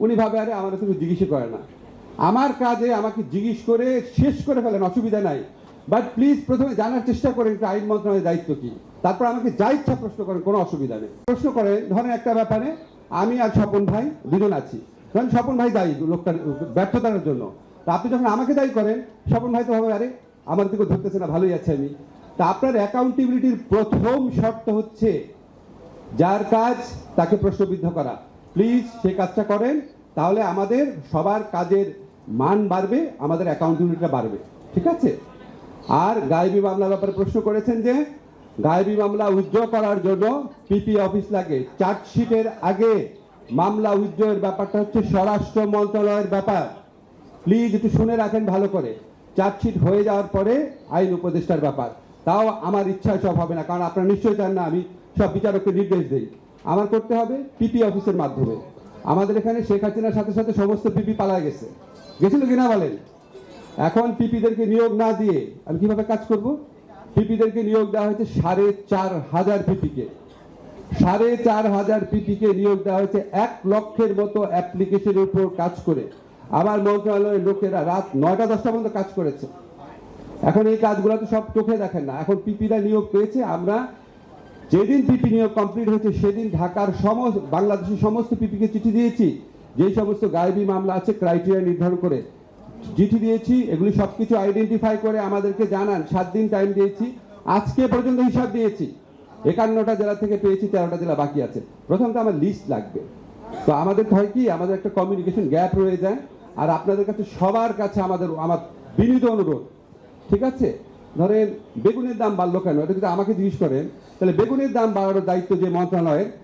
উনি ভাবে, আরে, আমার তুমি জিজ্ঞেস করে না। আমার কাজে আমাকে জিজ্ঞেস করে শেষ করে ফেলেন, অসুবিধা নাই। বাট প্লিজ প্রথমে জানার চেষ্টা করেন আইন মন্ত্রণালয়ের দায়িত্ব কি। তারপর আমাকে যা ইচ্ছা প্রশ্ন করেন, কোনো অসুবিধা নেই। প্রশ্ন করেন, ধরেন একটা ব্যাপারে আমি আর স্বপন ভাই দুজন আছি। ধরেন স্বপন ভাই দায়ী লোকটার ব্যর্থতার জন্য। তা আপনি যখন আমাকে দায়ী করেন, স্বপন ভাই তো ভাবে, আরে, আমার দিকে ধরতেছে না, ভালোই আছে আমি। তা আপনার অ্যাকাউন্টেবিলিটির প্রথম শর্ত হচ্ছে, যার কাজ তাকে প্রশ্নবিদ্ধ করা। প্লিজ সে কাজটা করেন, তাহলে আমাদের সবার কাজের মান বাড়বে, আমাদের অ্যাকাউন্টেবিলিটিটা বাড়বে, ঠিক আছে? আর গায়েবী মামলার ব্যাপারে প্রশ্ন করেছেন যে, গায়েবী মামলা উজ্জ্ব করার জন্য পিপি অফিস লাগে। চার্জশিটের আগে মামলা উজ্জ্বয়ের ব্যাপারটা হচ্ছে স্বরাষ্ট্র মন্ত্রণালয়ের ব্যাপার। প্লিজ একটু শুনে রাখেন ভালো করে। চার্জশিট হয়ে যাওয়ার পরে আইন উপদেষ্টার ব্যাপার। তাও আমার ইচ্ছায় সব হবে না, কারণ আপনারা নিশ্চয়ই চান না আমি সব বিচারককে নির্দেশ দিই। আমার করতে হবে পিপি অফিসের মাধ্যমে। আমাদের এখানে শেখ হাসিনার সাথে সাথে সমস্ত পিপি পালায় গেছে। গেছিল কিনা বলেন? এখন পিপিদেরকে নিয়োগ না দিয়ে আমি কীভাবে কাজ করব? পিপিদেরকে নিয়োগ দেওয়া হয়েছে সাড়ে চার হাজার পিপিকে। সাড়ে চার হাজার পিপিকে নিয়োগ দেওয়া হয়েছে এক লক্ষের মতো অ্যাপ্লিকেশনের উপর কাজ করে। আমার মন্ত্রণালয়ের লোকেরা রাত নয়টা দশটা পর্যন্ত কাজ করেছে। এখন এই কাজগুলো তো সব চোখে দেখেন না। এখন পিপিরা নিয়োগ পেয়েছে, আমরা যেদিন পিপি নিয়োগ কমপ্লিট হয়েছে, সেদিন ঢাকার সমস্ত, বাংলাদেশের সমস্ত পিপিকে চিঠি দিয়েছি। যেই সমস্ত গায়েবী মামলা আছে ক্রাইটেরিয়া নির্ধারণ করে চিঠি দিয়েছি, এগুলি সব কিছু আইডেন্টিফাই করে আমাদেরকে জানান। সাত দিন টাইম দিয়েছি, আজকে পর্যন্ত হিসাব দিয়েছি। একান্নটা জেলা থেকে পেয়েছি, তেরোটা জেলা বাকি আছে। প্রথমত আমার লিস্ট লাগবে। তো আমাদের হয় কি, আমাদের একটা কমিউনিকেশন গ্যাপ রয়ে যায়। আর আপনাদের কাছে সবার কাছে আমাদের, আমার বিনীত অনুরোধ। ঠিক আছে? ধরেন, বেগুনের দাম বাড়লো কেন? এটা যদি আমাকে জিজ্ঞেস করেন, তাহলে বেগুনের দাম বাড়ানোর দায়িত্ব যে মন্ত্রণালয়ের